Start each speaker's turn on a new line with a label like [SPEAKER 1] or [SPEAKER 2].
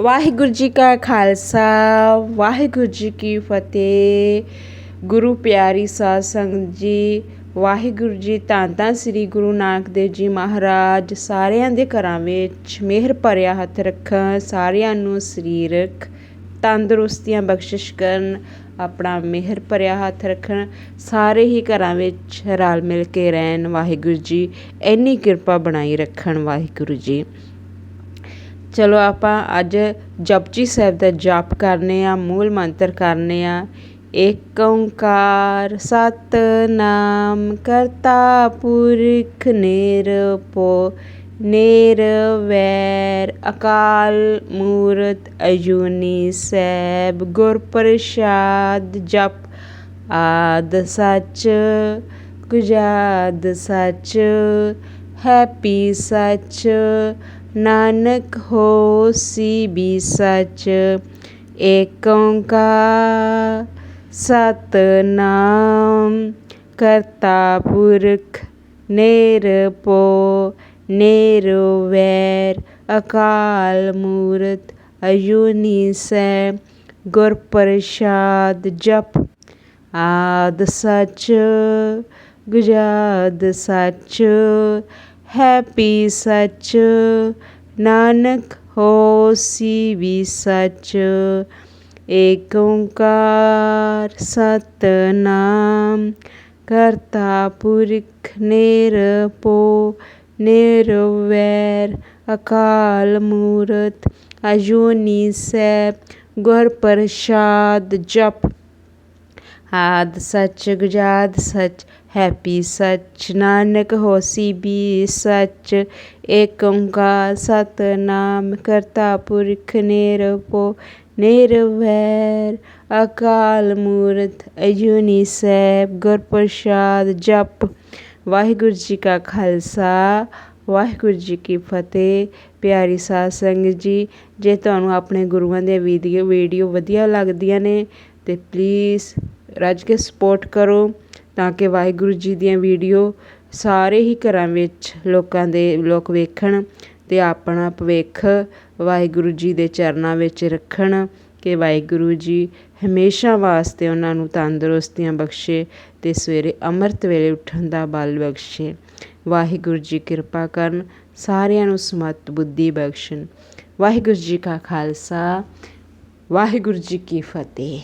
[SPEAKER 1] ਵਾਹਿਗੁਰੂ ਜੀ ਕਾ ਖਾਲਸਾ, ਵਾਹਿਗੁਰੂ ਜੀ ਕੀ ਫਤਿਹ। ਗੁਰੂ ਪਿਆਰੀ ਸਾਧ ਸੰਗਤ ਜੀ, ਵਾਹਿਗੁਰੂ ਜੀ ਧੰਨ ਧੰਨ ਸ੍ਰੀ ਗੁਰੂ ਨਾਨਕ ਦੇਵ ਜੀ ਮਹਾਰਾਜ, ਸਾਰਿਆਂ ਦੇ ਘਰਾਂ ਵਿੱਚ ਮਿਹਰ ਭਰਿਆ ਹੱਥ ਰੱਖਣ, ਸਾਰਿਆਂ ਨੂੰ ਸਰੀਰਕ ਤੰਦਰੁਸਤੀਆਂ ਬਖਸ਼ਿਸ਼ ਕਰਨ, ਆਪਣਾ ਮਿਹਰ ਭਰਿਆ ਹੱਥ ਰੱਖਣ, ਸਾਰੇ ਹੀ ਘਰਾਂ ਵਿੱਚ ਰਲ ਮਿਲ ਕੇ ਰਹਿਣ ਵਾਹਿਗੁਰੂ ਜੀ। ਇੰਨੀ ਕਿਰਪਾ ਬਣਾਈ ਰੱਖਣ ਵਾਹਿਗੁਰੂ ਜੀ। ਚਲੋ ਆਪਾਂ ਅੱਜ ਜਪਜੀ ਸਾਹਿਬ ਦਾ ਜਾਪ ਕਰਨੇ ਆ, ਮੂਲ ਮੰਤਰ ਕਰਨੇ ਆ। ਏਕ ਓੰਕਾਰ, ਸਤਨਾਮ ਕਰਤਾ ਪੁਰਖ ਨਿਰਭਉ, ਨਿਰਵੈਰ ਅਕਾਲ ਮੂਰਤ ਅਜੂਨੀ ਸੈਬ, ਗੁਰ ਪ੍ਰਸਾਦ ਜਪ ਆਦ ਸੱਚ, ਗੁਜਾਦ ਸੱਚ, ਹੈਪੀ ਸੱਚ ਨਾਨਕ ਹੋਸੀ ਵੀ ਸੱਚ ਏਕ ਓੰਕਾਰ ਸਤਨਾਮ, ਕਰਤਾ ਪੁਰਖ ਨਿਰਭਉ, ਨਿਰਵੈਰ, ਅਕਾਲ ਮੂਰਤ ਅਜੂਨੀ ਸੈ ਗੁਰ ਪ੍ਰਸਾਦ ਜਪ। ਆਦ ਸੱਚ, ਗੁਜਾਦ ਸੱਚ ਹੈਪੀ ਸੱਚ, ਨਾਨਕ ਹੋਸੀ ਵੀ ਸੱਚ। ਏਕ ਓੰਕਾਰ ਸਤਨਾਮ, ਕਰਤਾ ਪੁਰਖ ਨਿਰਭਉ, ਨਿਰਵੈਰ ਅਕਾਲ ਮੂਰਤ। ਅਜੂਨੀ ਸੈ ਗੁਰ ਪ੍ਰਸਾਦ ਜਪ ਆਦਿ ਸੱਚ, ਗੁਜਾਦ ਸੱਚ, ਹੈਪੀ ਸੱਚ, ਨਾਨਕ ਹੋਸੀ ਵੀ ਸੱਚ, ਏਕ ਓੰਕਾਰ ਸਤਨਾਮ, ਕਰਤਾ ਪੁਰਖ ਨਿਰਭਉ, ਨਿਰਵੈਰ, ਅਕਾਲ ਮੂਰਤ, ਅਜੂਨੀ ਸੈਬ, ਗੁਰ ਪ੍ਰਸਾਦ, ਜਪ। ਵਾਹਿਗੁਰੂ ਜੀ ਕਾ ਖਾਲਸਾ, ਵਾਹਿਗੁਰੂ ਜੀ ਕੀ ਫਤਿਹ। ਪਿਆਰੀ ਸਾਧ ਸੰਗਤ ਜੀ, ਜੇ ਤੁਹਾਨੂੰ ਆਪਣੇ ਗੁਰੂਆਂ ਦੀਆਂ ਵੀਡੀਓ ਵੀਡੀਓ ਵਧੀਆ ਲੱਗਦੀਆਂ ਨੇ, ਤੇ ਪਲੀਜ਼ ਰੱਜ ਕੇ ਸਪੋਰਟ ਕਰੋ ਤਾਂ ਕਿ ਵਾਹਿਗੁਰੂ ਜੀ ਦੀਆਂ ਵੀਡੀਓ ਸਾਰੇ ਹੀ ਘਰਾਂ ਵਿੱਚ ਲੋਕਾਂ ਦੇ ਲੋਕ ਵੇਖਣ ਅਤੇ ਆਪਣਾ ਭਵਿੱਖ ਵਾਹਿਗੁਰੂ ਜੀ ਦੇ ਚਰਨਾਂ ਵਿੱਚ ਰੱਖਣ ਕਿ ਵਾਹਿਗੁਰੂ ਜੀ ਹਮੇਸ਼ਾ ਵਾਸਤੇ ਉਹਨਾਂ ਨੂੰ ਤੰਦਰੁਸਤੀਆਂ ਬਖਸ਼ੇ ਅਤੇ ਸਵੇਰੇ ਅੰਮ੍ਰਿਤ ਵੇਲੇ ਉੱਠਣ ਦਾ ਬਲ ਬਖਸ਼ੇ। ਵਾਹਿਗੁਰੂ ਜੀ ਕਿਰਪਾ ਕਰਨ, ਸਾਰਿਆਂ ਨੂੰ ਸਮਤ ਬੁੱਧੀ ਬਖਸ਼ਣ। ਵਾਹਿਗੁਰੂ ਜੀ ਕਾ ਖਾਲਸਾ, ਵਾਹਿਗੁਰੂ ਜੀ ਕੀ ਫਤਿਹ।